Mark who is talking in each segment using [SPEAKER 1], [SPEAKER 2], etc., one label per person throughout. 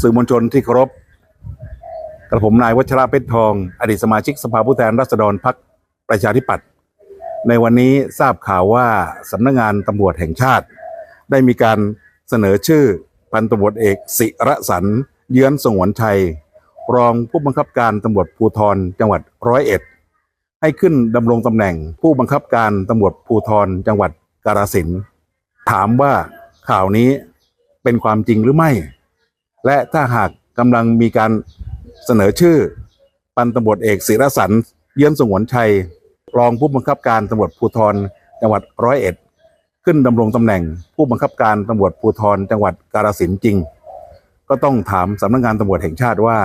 [SPEAKER 1] สื่อมวลชนที่เคารพกระผมนายวัชระเพชรทอง อดีตสมาชิกสภาผู้แทนราษฎรพรรคประชาธิปัตย์ในวันนี้ทราบข่าวว่าสำนักงานตำรวจแห่งชาติ ได้มีการเสนอชื่อพันตำรวจเอกศิระสันเยื้อนสงวนชัย รองผู้บังคับการตำรวจภูธรจังหวัดร้อยเอ็ดให้ขึ้นดำรงตำแหน่งผู้บังคับการตำรวจภูธรจังหวัดกาฬสินถามว่าข่าวนี้เป็นความจริงหรือไม่ และถ้าหากกำลังมีการเสนอชื่อพันตำรวจเอกศิรสันเยื้อนสงวนชัย รองผู้บังคับการตำรวจภูธรจังหวัดร้อยเอ็ด ขึ้นดำรงตำแหน่งผู้บังคับการตำรวจภูธรจังหวัดกาฬสินธุ์จริง ก็ต้องถามสำนักงานตำรวจแห่งชาติว่า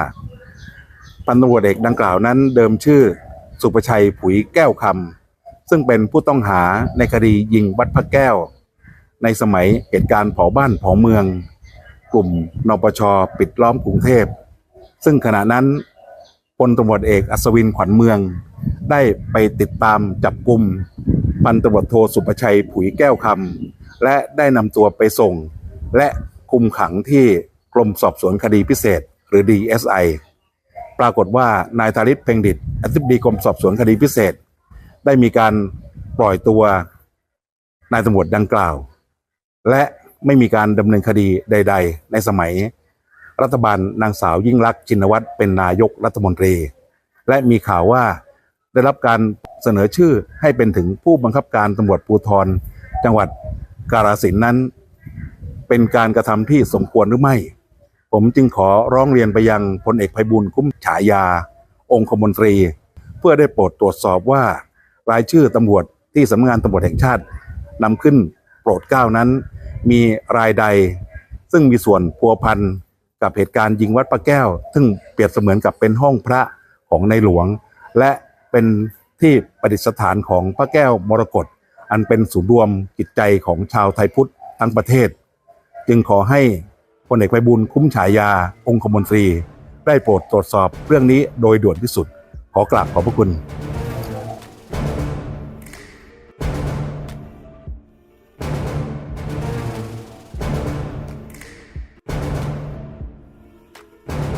[SPEAKER 1] พันตำรวจเอกดังกล่าวนั้นเดิมชื่อ สุประชัยผุยแก้วคำซึ่งเป็นผู้ต้องหาในคดียิงวัดพระแก้ว ในสมัยเหตุการณ์เผาบ้านเผาเมือง กลุ่มนปชปิดล้อมกรุงเทพ ซึ่งขณะนั้นพลตำรวจเอกอัศวินขวัญเมือง ได้ไปติดตามจับกลุ่มพันตำรวจโทสุประชัยผุยแก้วคำและได้นำตัวไปส่ง และคุมขังที่กรมสอบสวนคดีพิเศษ หรือ DSI ปรากฏว่านายธาริศเพ่งดิตอธิบดีกรมสอบสวนคดีพิเศษ ได้มีการปล่อยตัวนายตำรวจดังกล่าว และ ไม่มีการดำเนินคดีใด ๆ ในสมัย รัฐบาลนางสาวยิ่งลักษณ์ชินวัตรเป็นนายกรัฐมนตรี และมีข่าวว่าได้รับการเสนอชื่อให้เป็นถึงผู้บังคับการตำรวจภูธรจังหวัดกาฬสินธุ์นั้น เป็นการกระทำที่สมควรหรือไม่ ผมจึงขอร้องเรียนไปยังพลเอกไพบูลย์คุ้มฉายา องคมนตรี เพื่อได้โปรดตรวจสอบว่ารายชื่อตำรวจที่สำนักงานตำรวจแห่งชาตินำขึ้นโปรดเกล้านั้น มีรายใด ซึ่งมีส่วนพัวพันกับเหตุการณ์ยิงวัดพระแก้ว ซึ่งเปรียบเสมือนกับเป็นห้องพระของในหลวง และเป็นที่ประดิษฐานของพระแก้วมรกตอันเป็นศูนย์รวมจิตใจของชาวไทยพุทธทั้งประเทศ จึงขอให้พลเอกไพบูลย์คุ้มฉายาองคมนตรี ได้โปรดตรวจสอบเรื่องนี้โดยด่วนที่สุด ขอกราบขอบพระคุณ